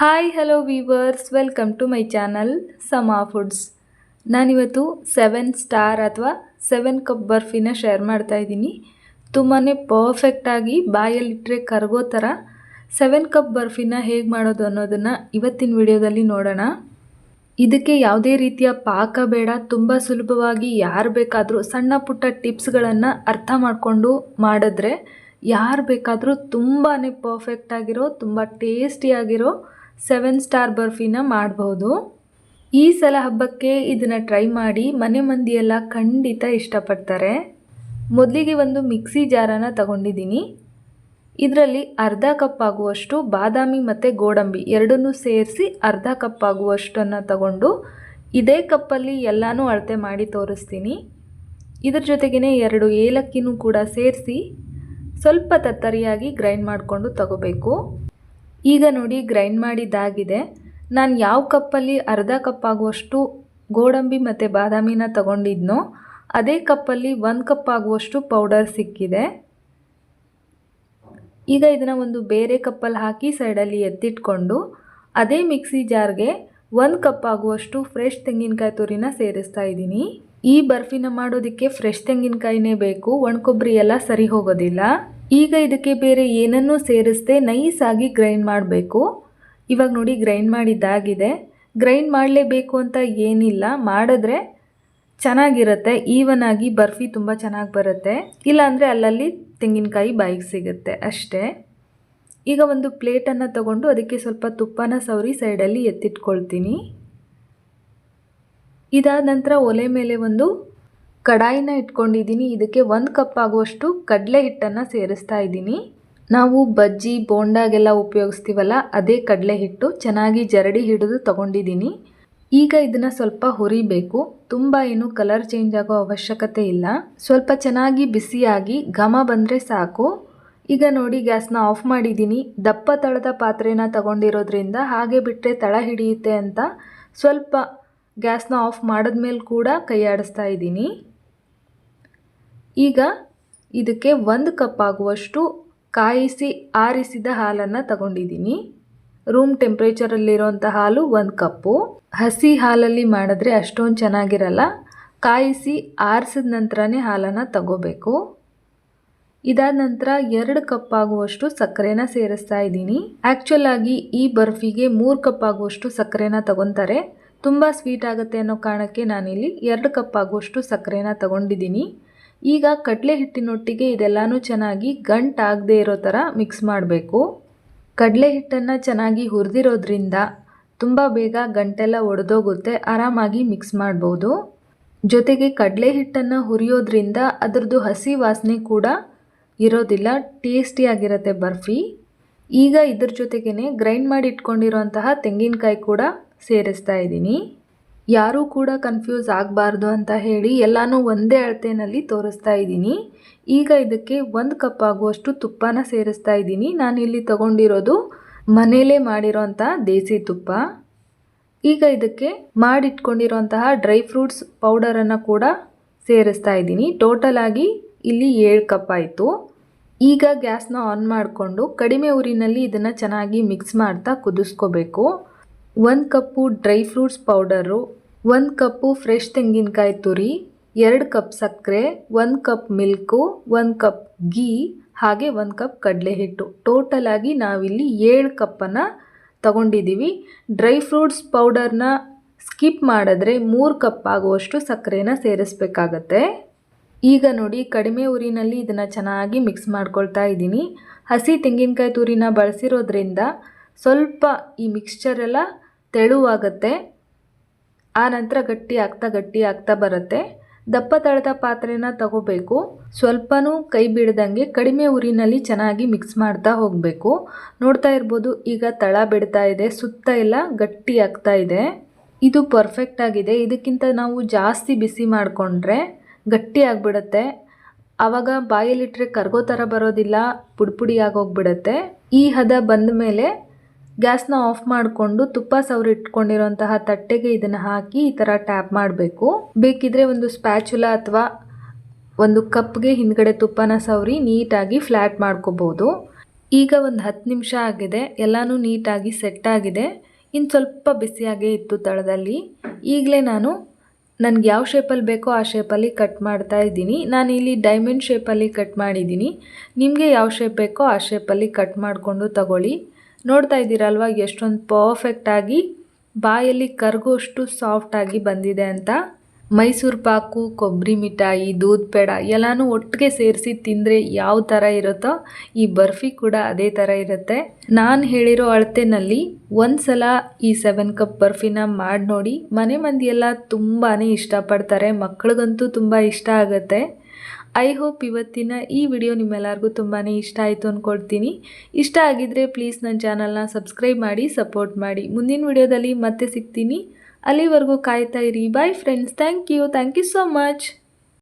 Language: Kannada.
Hi hello viewers welcome to my channel Sama foods ನಾನಿವತ್ತು ಸೆವೆನ್ ಸ್ಟಾರ್ ಅಥವಾ ಸೆವೆನ್ ಕಪ್ ಬರ್ಫಿನ ಶೇರ್ ಮಾಡ್ತಾ ಇದ್ದೀನಿ. ತುಂಬಾ ಪರ್ಫೆಕ್ಟಾಗಿ ಬಾಯಲ್ಲಿಟ್ಟರೆ ಕರಗೋ ಥರ ಸೆವೆನ್ ಕಪ್ ಬರ್ಫಿನ ಹೇಗೆ ಮಾಡೋದು ಅನ್ನೋದನ್ನು ಇವತ್ತಿನ ವಿಡಿಯೋದಲ್ಲಿ ನೋಡೋಣ. ಇದಕ್ಕೆ ಯಾವುದೇ ರೀತಿಯ ಪಾಕ ಬೇಡ, ತುಂಬ ಸುಲಭವಾಗಿ ಯಾರು ಬೇಕಾದರೂ ಸಣ್ಣ ಪುಟ್ಟ ಟಿಪ್ಸ್ಗಳನ್ನು ಅರ್ಥ ಮಾಡಿಕೊಂಡು ಮಾಡಿದ್ರೆ ಯಾರು ಬೇಕಾದರೂ ತುಂಬಾ ಪರ್ಫೆಕ್ಟಾಗಿರೋ ತುಂಬ ಟೇಸ್ಟಿಯಾಗಿರೋ ಸೆವೆನ್ ಸ್ಟಾರ್ ಬರ್ಫಿನ ಮಾಡಬಹುದು ಈ ಸಲ ಹಬ್ಬಕ್ಕೆ ಇದನ್ನು ಟ್ರೈ ಮಾಡಿ ಮನೆ ಮಂದಿಯೆಲ್ಲ ಖಂಡಿತ ಇಷ್ಟಪಡ್ತಾರೆ. ಮೊದಲಿಗೆ ಒಂದು ಮಿಕ್ಸಿ ಜಾರನ ತಗೊಂಡಿದ್ದೀನಿ ಇದರಲ್ಲಿ ಅರ್ಧ ಕಪ್ ಆಗುವಷ್ಟು ಬಾದಾಮಿ ಮತ್ತು ಗೋಡಂಬಿ ಎರಡನ್ನೂ ಸೇರಿಸಿ ಅರ್ಧ ಕಪ್ ಆಗುವಷ್ಟನ್ನು ತಗೊಂಡು ಇದೇ ಕಪ್ಪಲ್ಲಿ ಎಲ್ಲನೂ ಅಳತೆ ಮಾಡಿ ತೋರಿಸ್ತೀನಿ. ಇದ್ರ ಜೊತೆಗೇ ಎರಡು ಏಲಕ್ಕಿನೂ ಕೂಡ ಸೇರಿಸಿ ಸ್ವಲ್ಪ ತತ್ತರಿಯಾಗಿ ಗ್ರೈಂಡ್ ಮಾಡಿಕೊಂಡು ತಗೋಬೇಕು. ಈಗ ನೋಡಿ ಗ್ರೈಂಡ್ ಮಾಡಿದ್ದಾಗಿದೆ. ನಾನು ಯಾವ ಕಪ್ಪಲ್ಲಿ ಅರ್ಧ ಕಪ್ ಆಗುವಷ್ಟು ಗೋಡಂಬಿ ಮತ್ತು ಬಾದಾಮಿನ ತಗೊಂಡಿದ್ನೋ, ಅದೇ ಕಪ್ಪಲ್ಲಿ ಒಂದು ಕಪ್ ಆಗುವಷ್ಟು ಪೌಡರ್ ಸಿಕ್ಕಿದೆ. ಈಗ ಇದನ್ನು ಒಂದು ಬೇರೆ ಕಪ್ಪಲ್ಲಿ ಹಾಕಿ ಸೈಡಲ್ಲಿ ಎತ್ತಿಟ್ಕೊಂಡು, ಅದೇ ಮಿಕ್ಸಿ ಜಾರ್ಗೆ ಒಂದು ಕಪ್ ಆಗುವಷ್ಟು ಫ್ರೆಶ್ ತೆಂಗಿನಕಾಯಿ ತುರಿನ ಸೇರಿಸ್ತಾ ಇದ್ದೀನಿ. ಈ ಬರ್ಫಿನ ಮಾಡೋದಕ್ಕೆ ಫ್ರೆಶ್ ತೆಂಗಿನಕಾಯಿನೇ ಬೇಕು ಒಣಕೊಬ್ಬರಿ ಎಲ್ಲ ಸರಿ ಹೋಗೋದಿಲ್ಲ. ಈಗ ಇದಕ್ಕೆ ಬೇರೆ ಏನನ್ನೂ ಸೇರಿಸದೆ ನೈಸಾಗಿ ಗ್ರೈಂಡ್ ಮಾಡಬೇಕು. ಇವಾಗ ನೋಡಿ ಗ್ರೈಂಡ್ ಮಾಡಿದ್ದಾಗಿದೆ. ಗ್ರೈಂಡ್ ಮಾಡಲೇಬೇಕು ಅಂತ ಏನಿಲ್ಲ. ಮಾಡಿದ್ರೆ ಚೆನ್ನಾಗಿರುತ್ತೆ. ಈವನ್ ಆಗಿ ಬರ್ಫಿ ತುಂಬ ಚೆನ್ನಾಗಿ ಬರುತ್ತೆ. ಇಲ್ಲಾಂದರೆ ಅಲ್ಲಲ್ಲಿ ತೆಂಗಿನಕಾಯಿ ಬಾಯಿಗೆ ಸಿಗುತ್ತೆ ಅಷ್ಟೇ. ಈಗ ಒಂದು ಪ್ಲೇಟನ್ನು ತಗೊಂಡು ಅದಕ್ಕೆ ಸ್ವಲ್ಪ ತುಪ್ಪನ ಸವರಿ ಸೈಡಲ್ಲಿ ಎತ್ತಿಟ್ಕೊಳ್ತೀನಿ. ಇದಾದ ನಂತರ ಒಲೆ ಮೇಲೆ ಒಂದು ಕಡಾಯಿನ ಇಟ್ಕೊಂಡಿದ್ದೀನಿ. ಇದಕ್ಕೆ ಒಂದು ಕಪ್ ಆಗುವಷ್ಟು ಕಡಲೆ ಹಿಟ್ಟನ್ನು ಸೇರಿಸ್ತಾ ಇದ್ದೀನಿ. ನಾವು ಬಜ್ಜಿ, ಬೋಂಡಾಗೆಲ್ಲ ಉಪಯೋಗಿಸ್ತೀವಲ್ಲ, ಅದೇ ಕಡಲೆ ಹಿಟ್ಟು ಚೆನ್ನಾಗಿ ಜರಡಿ ಹಿಡಿದು ತೊಗೊಂಡಿದ್ದೀನಿ. ಈಗ ಇದನ್ನು ಸ್ವಲ್ಪ ಹುರಿಬೇಕು. ತುಂಬ ಏನು ಕಲರ್ ಚೇಂಜ್ ಆಗೋ ಅವಶ್ಯಕತೆ ಇಲ್ಲ. ಸ್ವಲ್ಪ ಚೆನ್ನಾಗಿ ಬಿಸಿಯಾಗಿ ಘಮ ಬಂದರೆ ಸಾಕು. ಈಗ ನೋಡಿ ಗ್ಯಾಸ್ನ ಆಫ್ ಮಾಡಿದ್ದೀನಿ. ದಪ್ಪ ತಳದ ಪಾತ್ರೆನ ತಗೊಂಡಿರೋದ್ರಿಂದ ಹಾಗೆ ಬಿಟ್ಟರೆ ತಳ ಹಿಡಿಯುತ್ತೆ ಅಂತ ಸ್ವಲ್ಪ ಗ್ಯಾಸ್ನ ಆಫ್ ಮಾಡಿದ್ಮೇಲೆ ಕೂಡ ಕೈಯಾಡಿಸ್ತಾ ಇದ್ದೀನಿ. ಈಗ ಇದಕ್ಕೆ ಒಂದು ಕಪ್ ಆಗುವಷ್ಟು ಕಾಯಿಸಿ ಆರಿಸಿದ ಹಾಲನ್ನು ತಗೊಂಡಿದ್ದೀನಿ. ರೂಮ್ ಟೆಂಪ್ರೇಚರಲ್ಲಿರೋಂಥ ಹಾಲು ಒಂದು ಕಪ್ಪು. ಹಸಿ ಹಾಲಲ್ಲಿ ಮಾಡಿದ್ರೆ ಅಷ್ಟೊಂದು ಚೆನ್ನಾಗಿರಲ್ಲ. ಕಾಯಿಸಿ ಆರಿಸಿದ ನಂತರನೇ ಹಾಲನ್ನು ತಗೋಬೇಕು. ಇದಾದ ನಂತರ ಎರಡು ಕಪ್ ಆಗುವಷ್ಟು ಸಕ್ಕರೆನ ಸೇರಿಸ್ತಾ ಇದ್ದೀನಿ. ಆ್ಯಕ್ಚುಲ್ ಆಗಿ ಈ ಬರ್ಫಿಗೆ ಮೂರು ಕಪ್ ಆಗುವಷ್ಟು ಸಕ್ಕರೆನ ತಗೊತಾರೆ. ತುಂಬ ಸ್ವೀಟ್ ಆಗುತ್ತೆ ಅನ್ನೋ ಕಾರಣಕ್ಕೆ ನಾನಿಲ್ಲಿ ಎರಡು ಕಪ್ ಆಗುವಷ್ಟು ಸಕ್ಕರೆನ ತಗೊಂಡಿದ್ದೀನಿ. ಈಗ ಕಡಲೆ ಹಿಟ್ಟಿನೊಟ್ಟಿಗೆ ಇದೆಲ್ಲನೂ ಚೆನ್ನಾಗಿ ಗಂಟಾಗದೆ ಇರೋ ಥರ ಮಿಕ್ಸ್ ಮಾಡಬೇಕು. ಕಡಲೆ ಹಿಟ್ಟನ್ನು ಚೆನ್ನಾಗಿ ಹುರಿದಿರೋದ್ರಿಂದ ತುಂಬ ಬೇಗ ಗಂಟೆಲ್ಲ ಒಡೆದೋಗುತ್ತೆ, ಆರಾಮಾಗಿ ಮಿಕ್ಸ್ ಮಾಡ್ಬೋದು. ಜೊತೆಗೆ ಕಡಲೆ ಹಿಟ್ಟನ್ನು ಹುರಿಯೋದ್ರಿಂದ ಅದರದ್ದು ಹಸಿ ವಾಸನೆ ಕೂಡ ಇರೋದಿಲ್ಲ ಟೇಸ್ಟಿಯಾಗಿರುತ್ತೆ ಬರ್ಫಿ. ಈಗ ಇದ್ರ ಜೊತೆಗೇ ಗ್ರೈಂಡ್ ಮಾಡಿ ಇಟ್ಕೊಂಡಿರೋಂತಹ ತೆಂಗಿನಕಾಯಿ ಕೂಡ ಸೇರಿಸ್ತಾ ಇದ್ದೀನಿ. ಯಾರೂ ಕೂಡ ಕನ್ಫ್ಯೂಸ್ ಆಗಬಾರ್ದು ಅಂತ ಹೇಳಿ ಎಲ್ಲನೂ ಒಂದೇ ಅಳತೆಯಲ್ಲಿ ತೋರಿಸ್ತಾ ಇದ್ದೀನಿ. ಈಗ ಇದಕ್ಕೆ ಒಂದು ಕಪ್ ಆಗುವಷ್ಟು ತುಪ್ಪನ ಸೇರಿಸ್ತಾ ಇದ್ದೀನಿ. ಇಲ್ಲಿ ತಗೊಂಡಿರೋದು ಮನೆಯಲ್ಲೇ ಮಾಡಿರೋಂಥ ದೇಸಿ ತುಪ್ಪ. ಈಗ ಇದಕ್ಕೆ ಮಾಡಿಟ್ಕೊಂಡಿರೋಂತಹ ಡ್ರೈ ಫ್ರೂಟ್ಸ್ ಪೌಡರನ್ನು ಕೂಡ ಸೇರಿಸ್ತಾ ಇದ್ದೀನಿ. ಟೋಟಲ್ ಆಗಿ ಇಲ್ಲಿ ಏಳು ಕಪ್ ಆಯಿತು. ಈಗ ಗ್ಯಾಸ್ನ ಆನ್ ಮಾಡಿಕೊಂಡು ಕಡಿಮೆ ಊರಿನಲ್ಲಿ ಇದನ್ನು ಚೆನ್ನಾಗಿ ಮಿಕ್ಸ್ ಮಾಡ್ತಾ ಕುದಿಸ್ಕೋಬೇಕು. ಒಂದು ಕಪ್ಪು ಡ್ರೈ ಫ್ರೂಟ್ಸ್ ಪೌಡರು ಒಂದು ಕಪ್ಪು ಫ್ರೆಶ್ ತೆಂಗಿನಕಾಯಿ ತುರಿ, ಎರಡು ಕಪ್ ಸಕ್ಕರೆ, ಒಂದು ಕಪ್ ಮಿಲ್ಕು ಒಂದು ಕಪ್ ಗೀ ಹಾಗೆ ಒಂದು ಕಪ್ ಕಡಲೆ ಹಿಟ್ಟು ಟೋಟಲ್ ಆಗಿ ನಾವಿಲ್ಲಿ ಏಳು ಕಪ್ಪನ್ನು ತಗೊಂಡಿದ್ದೀವಿ ಡ್ರೈ ಫ್ರೂಟ್ಸ್ ಪೌಡರ್ನ ಸ್ಕಿಪ್ ಮಾಡಿದ್ರೆ ಮೂರು ಕಪ್ ಆಗುವಷ್ಟು ಸಕ್ಕರೆನ ಸೇರಿಸ್ಬೇಕಾಗತ್ತೆ. ಈಗ ನೋಡಿ, ಕಡಿಮೆ ಉರಿನಲ್ಲಿ ಇದನ್ನು ಚೆನ್ನಾಗಿ ಮಿಕ್ಸ್ ಮಾಡ್ಕೊಳ್ತಾ ಇದ್ದೀನಿ. ಹಸಿ ತೆಂಗಿನಕಾಯಿ ತುರಿನ ಬಳಸಿರೋದ್ರಿಂದ ಸ್ವಲ್ಪ ಈ ಮಿಕ್ಸ್ಚರೆಲ್ಲ ತೆಳುವಾಗುತ್ತೆ. ಆ ನಂತರ ಗಟ್ಟಿ ಆಗ್ತಾ ಗಟ್ಟಿ ಆಗ್ತಾ ಬರುತ್ತೆ. ದಪ್ಪ ತಳದ ಪಾತ್ರೆನ ತಗೋಬೇಕು. ಸ್ವಲ್ಪನೂ ಕೈ ಬಿಡ್ದಂಗೆ ಕಡಿಮೆ ಉರಿನಲ್ಲಿ ಚೆನ್ನಾಗಿ ಮಿಕ್ಸ್ ಮಾಡ್ತಾ ಹೋಗಬೇಕು. ನೋಡ್ತಾ ಇರ್ಬೋದು, ಈಗ ತಳ ಬಿಡ್ತಾ ಇದೆ, ಸುತ್ತ ಎಲ್ಲ ಗಟ್ಟಿ ಆಗ್ತಾ ಇದೆ. ಇದು ಪರ್ಫೆಕ್ಟ್ ಆಗಿದೆ. ಇದಕ್ಕಿಂತ ನಾವು ಜಾಸ್ತಿ ಬಿಸಿ ಮಾಡಿಕೊಂಡ್ರೆ ಗಟ್ಟಿ ಆಗಿಬಿಡುತ್ತೆ. ಆವಾಗ ಬಾಯಲ್ಲಿಟ್ಟರೆ ಕರ್ಗೋ ಥರ ಬರೋದಿಲ್ಲ ಪುಡಿ ಪುಡಿ ಆಗೋಗ್ಬಿಡುತ್ತೆ. ಈ ಹದ ಬಂದ ಮೇಲೆ ಗ್ಯಾಸ್ನ ಆಫ್ ಮಾಡಿಕೊಂಡು ತುಪ್ಪ ಸವರಿ ಇಟ್ಕೊಂಡಿರೋಂತಹ ತಟ್ಟೆಗೆ ಇದನ್ನು ಹಾಕಿ ಈ ಥರ ಟ್ಯಾಪ್ ಮಾಡಬೇಕು. ಬೇಕಿದ್ರೆ ಒಂದು ಸ್ಪ್ಯಾಚುಲ ಅಥವಾ ಒಂದು ಕಪ್ಗೆ ಹಿಂದ್ಗಡೆ ತುಪ್ಪನ ಸವರಿ ನೀಟಾಗಿ ಫ್ಲ್ಯಾಟ್ ಮಾಡ್ಕೋಬೋದು. ಈಗ ಒಂದು ಹತ್ತು ನಿಮಿಷ ಆಗಿದೆ. ಎಲ್ಲನೂ ನೀಟಾಗಿ ಸೆಟ್ ಆಗಿದೆ. ಇನ್ನು ಸ್ವಲ್ಪ ಬಿಸಿಯಾಗೇ ಇತ್ತು ತಳದಲ್ಲಿ. ಈಗಲೇ ನಾನು ನನಗೆ ಯಾವ ಶೇಪಲ್ಲಿ ಬೇಕೋ ಆ ಶೇಪಲ್ಲಿ ಕಟ್ ಮಾಡ್ತಾ ಇದ್ದೀನಿ. ನಾನು ಇಲ್ಲಿ ಡೈಮಂಡ್ ಶೇಪಲ್ಲಿ ಕಟ್ ಮಾಡಿದ್ದೀನಿ. ನಿಮಗೆ ಯಾವ ಶೇಪ್ ಬೇಕೋ ಆ ಶೇಪಲ್ಲಿ ಕಟ್ ಮಾಡಿಕೊಂಡು ತಗೊಳ್ಳಿ. ನೋಡ್ತಾ ಇದ್ದೀರಲ್ವ, ಎಷ್ಟೊಂದು ಪರ್ಫೆಕ್ಟಾಗಿ ಬಾಯಲ್ಲಿ ಕರಗುವಷ್ಟು ಸಾಫ್ಟಾಗಿ ಬಂದಿದೆ ಅಂತ. ಮೈಸೂರು ಪಾಕು, ಕೊಬ್ಬರಿ ಮಿಠಾಯಿ, ದೂದ್ ಪೇಡ ಎಲ್ಲನೂ ಒಟ್ಟಿಗೆ ಸೇರಿಸಿ ತಿಂದರೆ ಯಾವ ಥರ ಇರುತ್ತೋ, ಈ ಬರ್ಫಿ ಕೂಡ ಅದೇ ಥರ ಇರುತ್ತೆ. ನಾನು ಹೇಳಿರೋ ಅಳತೆನಲ್ಲಿ ಒಂದು ಸಲ ಈ ಸೆವೆನ್ ಕಪ್ ಬರ್ಫಿನ ಮಾಡಿ ನೋಡಿ ಮನೆ ಮಂದಿಯೆಲ್ಲ ತುಂಬಾ ಇಷ್ಟಪಡ್ತಾರೆ ಮಕ್ಕಳಿಗಂತೂ ತುಂಬ ಇಷ್ಟ ಆಗುತ್ತೆ. ಐ ಹೋಪ್ ಇವತ್ತಿನ ಈ ವಿಡಿಯೋ ನಿಮ್ಮೆಲ್ಲರಿಗೂ ತುಂಬಾ ಇಷ್ಟ ಆಯಿತು ಅಂದ್ಕೊಳ್ತೀನಿ ಇಷ್ಟ ಆಗಿದ್ದರೆ ಪ್ಲೀಸ್ ನನ್ನ ಚಾನಲ್ನ ಸಬ್ಸ್ಕ್ರೈಬ್ ಮಾಡಿ ಸಪೋರ್ಟ್ ಮಾಡಿ. ಮುಂದಿನ ವಿಡಿಯೋದಲ್ಲಿ ಮತ್ತೆ ಸಿಗ್ತೀನಿ. ಅಲ್ಲಿವರೆಗೂ ಕಾಯ್ತಾ ಇರಿ. Bye friends thank you thank you so much